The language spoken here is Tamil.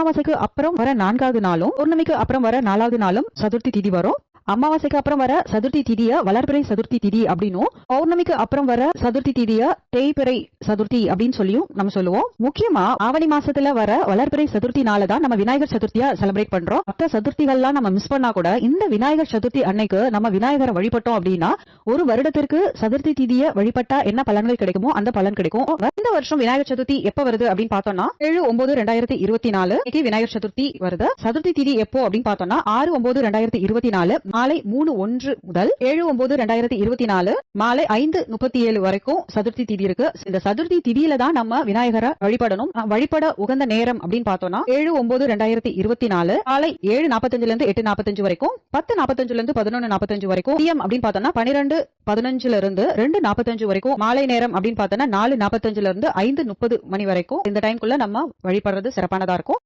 அமாவாசைக்கு அப்புறம் வர நான்காவது நாளும் பௌர்ணமிக்கு அப்புறம் வர நாலாவது நாளும் சதுர்த்தி திதி வரும். அமாவாசைக்கு அப்புறம் வர சதுர்த்தி திதிய வளர்பிறை சதுர்த்தி திதி அப்படின்னும் பௌர்ணமிக்கு அப்புறம் வர சதுர்த்தி திதிய தேய்பிறை சதுர்த்தி அப்படின்னு சொல்லியும் நம்ம சொல்லுவோம். முக்கியமா ஆவணி மாசத்துல வர வளர்பிறை சதுர்த்தி நாள தான் நம்ம விநாயகர் சதுர்த்தியா செலிப்ரேட் பண்றோம். மத்த சதுர்த்திகள்லாம் நம்ம மிஸ் பண்ணா கூட இந்த விநாயகர் சதுர்த்தி அன்னைக்கு நம்ம விநாயகரை வழிபட்டோம் அப்படின்னா ஒரு வருடத்திற்கு சதுர்த்தி திதிய வழிபட்டா என்ன பலன்கள் கிடைக்குமோ அந்த பலன் கிடைக்கும். இந்த வருஷம் விநாயகர் சதுர்த்தி எப்ப வருது அப்படின்னு பார்த்தோம்னா ஏழு ஒன்பது ரெண்டாயிரத்தி இருபத்தி நாலு விநாயகர் சதுர்த்தி வருது. சதுர்த்தி திதி எப்போ அப்படின்னு பார்த்தோம்னா ஆறு ஒன்பது ரெண்டாயிரத்தி இருபத்தி நாலு மாலை மூணு ஒன்று முதல் ஏழு ஒன்பது ரெண்டாயிரத்தி இருபத்தி நாலு மாலை ஐந்து முப்பத்தி ஏழு வரைக்கும் சதுர்த்தி திதி இருக்கு. இந்த சதுர்த்தி திதியில தான் நம்ம விநாயகரை வழிபடணும். வழிபட உகந்த நேரம் அப்படின்னு பார்த்தோம்னா ஏழு ஒன்பது ரெண்டாயிரத்தி இருபத்தி நாலு காலை ஏழு நாற்பத்தஞ்சுல இருந்து எட்டு நாற்பத்தஞ்சு வரைக்கும் பத்து நாற்பத்தஞ்சுல இருந்து பதினொன்னு நாற்பத்தஞ்சு வரைக்கும் பிஎம் அப்படின்னு பார்த்தோம்னா பன்னிரெண்டு பதினஞ்சுல இருந்து ரெண்டு நாற்பத்தஞ்சு வரைக்கும் மாலை நேரம் அப்படின்னு பார்த்தோம்னா நாலு நாற்பத்தஞ்சுல இருந்து ஐந்து முப்பது மணி வரைக்கும் இந்த டைம்குள்ள நம்ம வழிபடுறது சிறப்பானதா இருக்கும்.